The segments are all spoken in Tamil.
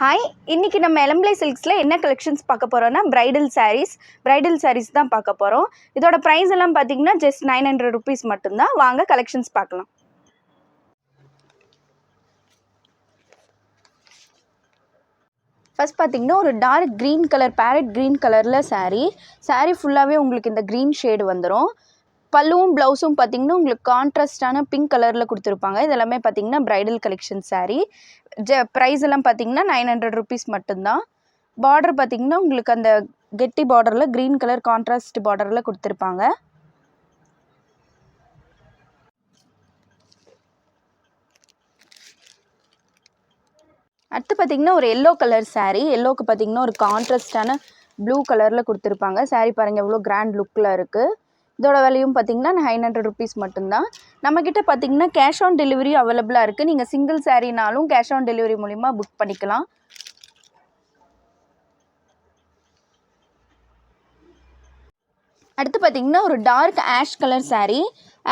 ஹாய் இன்றைக்கி நம்ம எலம்பிளை சில்க்ஸில் என்ன கலெக்ஷன்ஸ் பார்க்க போகிறோம்னா ப்ரைடல் சாரீஸ் ப்ரைடல் சாரீஸ் தான் பார்க்க போகிறோம் இதோட ப்ரைஸ் எல்லாம் பார்த்தீங்கன்னா ஜஸ்ட் நைன் ஹண்ட்ரட் ருபீஸ் மட்டும்தான். வாங்க கலெக்ஷன்ஸ் பார்க்கலாம். ஃபர்ஸ்ட் பார்த்தீங்கன்னா ஒரு dark green colour parrot green கலரில் சாரீ சாரீ ஃபுல்லாகவே உங்களுக்கு இந்த க்ரீன் ஷேடு வந்துடும் பல்லுவும் ப்ளவுஸும் பார்த்தீங்கன்னா உங்களுக்கு கான்ட்ராஸ்டான பிங்க் கலரில் கொடுத்துருப்பாங்க. இதெல்லாமே பார்த்தீங்கன்னா ப்ரைடல் கலெக்ஷன் சாரீ ஜ ப்ரைஸ் எல்லாம் பார்த்தீங்கன்னா நைன் ஹண்ட்ரட் ருபீஸ் மட்டும்தான். பார்டர் பார்த்தீங்கன்னா உங்களுக்கு அந்த கெட்டி பார்டரில் க்ரீன் கலர் கான்ட்ராஸ்ட் பார்டரில் கொடுத்துருப்பாங்க. அடுத்து பார்த்தீங்கன்னா ஒரு எல்லோ கலர் சாரீ எல்லோக்கு பார்த்தீங்கன்னா ஒரு கான்ட்ராஸ்டான ப்ளூ கலரில் கொடுத்துருப்பாங்க. சாரீ பாருங்கள் எவ்வளோ கிராண்ட் லுக்கில் இருக்குது இதோட விலையும் பார்த்தீங்கன்னா நைன் ஹண்ட்ரட் ருபீஸ் மட்டும்தான். நம்மக்கிட்ட பார்த்தீங்கன்னா கேஷ் ஆன் டெலிவரி அவைலபிளாக இருக்குது நீங்கள் சிங்கிள் சாரீனாலும் கேஷ் ஆன் டெலிவரி மூலிமா புக் பண்ணிக்கலாம். அடுத்து பார்த்தீங்கன்னா ஒரு dark ash colour saree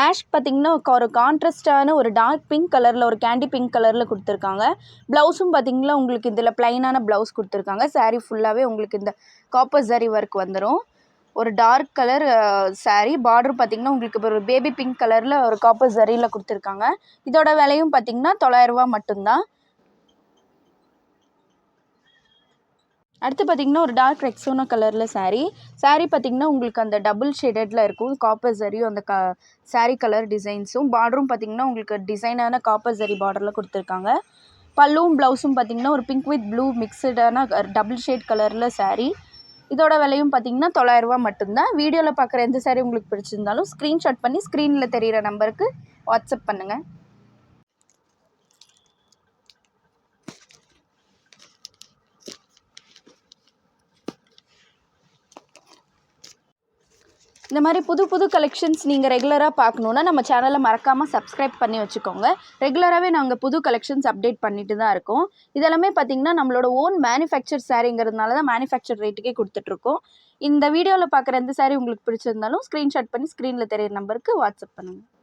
ash பார்த்தீங்கன்னா ஒரு கான்ட்ராஸ்டான ஒரு டார்க் பிங்க் கலரில் ஒரு கேண்டி பிங்க் கலரில் கொடுத்துருக்காங்க. ப்ளவுஸும் பார்த்தீங்கன்னா உங்களுக்கு இதில் ப்ளைனான ப்ளவுஸ் கொடுத்துருக்காங்க. சாரீ ஃபுல்லாகவே உங்களுக்கு இந்த காப்பர் ஜரி ஒர்க் வந்துடும் ஒரு டார்க் கலர் சாரீ பார்டர் பார்த்தீங்கன்னா உங்களுக்கு இப்போ ஒரு பேபி பிங்க் கலரில் ஒரு காப்பர் ஜரியில் கொடுத்துருக்காங்க. இதோட விலையும் பார்த்தீங்கன்னா தொள்ளாயிரரூவா மட்டும்தான். அடுத்து பார்த்தீங்கன்னா ஒரு டார்க் ரெக்ஸோனா கலரில் சாரீ சாரீ பார்த்தீங்கன்னா உங்களுக்கு அந்த டபுள் ஷேடடில் இருக்கும். காப்பர் சரியும் அந்த க சாரீ கலர் டிசைன்ஸும் பார்டரும் பார்த்தீங்கன்னா உங்களுக்கு டிசைனான காப்பர் சரி பார்டரில் கொடுத்துருக்காங்க. பல்லுவும் ப்ளவுஸும் பார்த்தீங்கன்னா ஒரு பிங்க் வித் ப்ளூ மிக்சடான டபுள் ஷேட் கலரில் சாரீ இதோட விலையும் பார்த்தீங்கன்னா தொள்ளாயிரரூபா மட்டும்தான். வீடியோவில் பார்க்குற எந்த saree உங்களுக்கு பிடிச்சிருந்தாலும் ஸ்க்ரீன்ஷாட் பண்ணி ஸ்க்ரீனில் தெரிகிற நம்பருக்கு வாட்ஸ்அப் பண்ணுங்கள் இந்த மாதிரி புது புது கலெக்ஷன்ஸ் நீங்கள் ரெகுலராக பார்க்கணுன்னா நம்ம சேனலை மறக்காமல் சப்ஸ்கிரைப் பண்ணி வச்சுக்கோங்க. ரெகுலராகவே நாங்கள் புது கலெக்ஷன்ஸ் அப்டேட் பண்ணிட்டு தான் இருக்கோம். இதெல்லாமே பார்த்தீங்கன்னா நம்மளோட ஓன் மேனுஃபேக்சர் சாரீங்கிறதுனால தான் மேனுஃபேக்சர் ரேட்டுக்கே கொடுத்துட்ருக்கோம் இந்த வீடியோவில் பார்க்குற எந்த சாரீ உங்களுக்கு பிடிச்சிருந்தாலும் ஸ்க்ரீன்ஷாட் பண்ணி ஸ்க்ரீனில் தெரியிற நம்பருக்கு வாட்ஸ்அப் பண்ணுங்கள்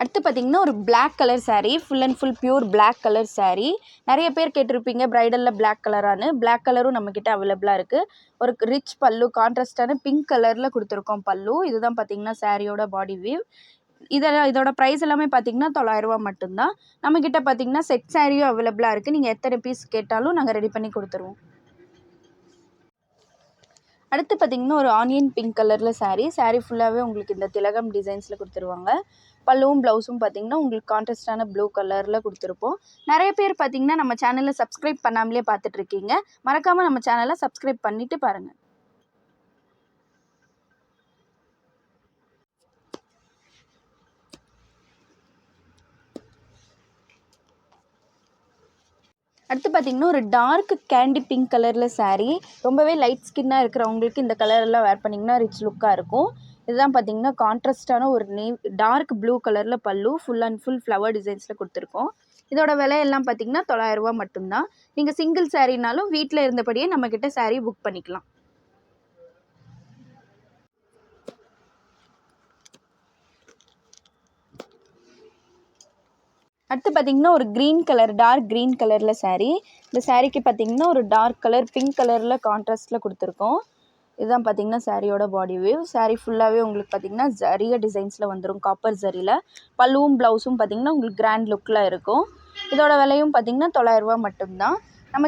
அடுத்து பார்த்தீங்கன்னா ஒரு black colour saree full and full pure black colour saree நிறைய பேர் கேட்டிருப்பீங்க ப்ரைடலில் பிளாக் கலரானு பிளாக் கலரும் நம்மக்கிட்ட அவைலபிளாக இருக்குது ஒரு ரிச் பல்லு கான்ட்ராஸ்டான பிங்க் கலரில் கொடுத்துருக்கோம் பல்லு. இதுதான் பார்த்தீங்கன்னா சாரியோட பாடி வியூ இதெல்லாம் இதோட ப்ரைஸ் எல்லாமே பார்த்தீங்கன்னா தொள்ளாயிரரூபா மட்டும்தான். நம்மக்கிட்ட பார்த்தீங்கன்னா செட் சாரியும் அவைலபிளாக இருக்குது நீங்கள் எத்தனை பீஸ் கேட்டாலும் நாங்கள் ரெடி பண்ணி கொடுத்துருவோம். அடுத்து பார்த்தீங்கன்னா ஒரு ஆனியன் பிங்க் கலரில் சாரீ சாரீ ஃபுல்லாகவே உங்களுக்கு இந்த திலகம் டிசைன்ஸில் கொடுத்துருவாங்க. பல்லுவும் ப்ளவுஸும் பார்த்தீங்கன்னா உங்களுக்கு கான்ட்ராஸ்டான ப்ளூ கலரில் கொடுத்துருப்போம். நிறைய பேர் பார்த்தீங்கன்னா நம்ம சேனலில் சப்ஸ்கிரைப் பண்ணாமலே பார்த்துட்ருக்கீங்க மறக்காமல் நம்ம சேனலை சப்ஸ்கிரைப் பண்ணிவிட்டு பாருங்கள் அடுத்து பார்த்தீங்கன்னா ஒரு டார்க் கேண்டி பிங்க் கலரில் saree. ரொம்பவே லைட் ஸ்கின்னாக இருக்கிறவங்களுக்கு இந்த கலரெல்லாம் வேர் பண்ணிங்கன்னா ரிச் லுக்காக இருக்கும். இதுதான் பார்த்தீங்கன்னா கான்ட்ராஸ்டான ஒரு நேவ் டார்க் ப்ளூ கலரில் பல்லு ஃபுல் அண்ட் ஃபுல் ஃப்ளவர் டிசைன்ஸில் கொடுத்துருக்கோம். இதோட விலையெல்லாம் பார்த்தீங்கன்னா தொள்ளாயிரரூபா மட்டும்தான். நீங்கள் சிங்கிள் சாரீனாலும் வீட்டில் இருந்தபடியே நம்மக்கிட்ட சாரீ புக் பண்ணிக்கலாம். அடுத்து பார்த்தீங்கன்னா ஒரு க்ரீன் கலர் டார்க் க்ரீன் கலரில் சாரீ இந்த சாரீக்கு பார்த்தீங்கன்னா ஒரு டார்க் கலர் பிங்க் கலரில் கான்ட்ராஸ்டில் கொடுத்துருக்கோம். இதுதான் பார்த்தீங்கன்னா சாரியோட பாடி வியூ சாரீ ஃபுல்லாகவே உங்களுக்கு பார்த்தீங்கன்னா ஜரிய டிசைன்ஸில் வந்துடும் காப்பர் ஜரியில் பல்லுவும் ப்ளவுஸும் பார்த்தீங்கன்னா உங்களுக்கு கிராண்ட் லுக்கில் இருக்கும். இதோட விலையும் பார்த்தீங்கன்னா தொள்ளாயிரரூபா மட்டும்தான். நம்ம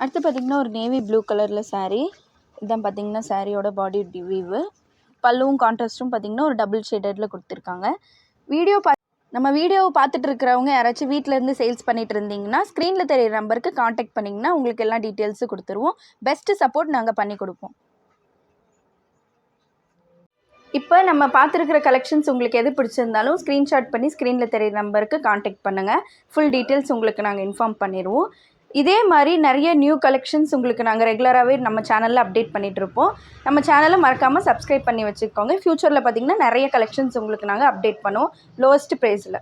அடுத்து பார்த்தீங்கன்னா ஒரு நேவி ப்ளூ கலரில் சாரீ இதான் பார்த்தீங்கன்னா சாரியோட பாடி வியூவு பல்லுவும் கான்ட்ராஸ்ட்டும் பார்த்தீங்கன்னா ஒரு டபுள் ஷேடடில் கொடுத்துருக்காங்க. வீடியோ பா நம்ம வீடியோவை பார்த்துட்டு இருக்கிறவங்க யாராச்சும் வீட்டில் இருந்து சேல்ஸ் பண்ணிட்டு இருந்தீங்கன்னா ஸ்க்ரீனில் தெரியிற நம்பருக்கு காண்டாக்ட் பண்ணிங்கன்னா உங்களுக்கு எல்லா டீட்டெயில்ஸும் கொடுத்துருவோம். பெஸ்ட்டு சப்போர்ட் நாங்கள் பண்ணி கொடுப்போம். இப்போ நம்ம பார்த்துருக்கிற கலெக்ஷன்ஸ் உங்களுக்கு எது பிடிச்சிருந்தாலும் ஸ்க்ரீன்ஷாட் பண்ணி ஸ்க்ரீனில் தெரியிற நம்பருக்கு காண்டாக்ட் பண்ணுங்கள் ஃபுல் டீட்டெயில்ஸ் உங்களுக்கு நாங்கள் இன்ஃபார்ம் பண்ணிடுவோம். இதே மாதிரி நிறைய நியூ கலெக்ஷன்ஸ் உங்களுக்கு நாங்கள் ரெகுலராகவே நம்ம சேனலில் அப்டேட் பண்ணிகிட்ருப்போம் இருப்போம் நம்ம சேனலை மறக்காமல் சப்ஸ்கிரைப் பண்ணி வச்சுக்கோங்க. ஃப்யூச்சரில் பார்த்தீங்கன்னா நிறைய கலெக்ஷன்ஸ் உங்களுக்கு நாங்கள் அப்டேட் பண்ணுவோம். லோவஸ்ட் ப்ரைஸில்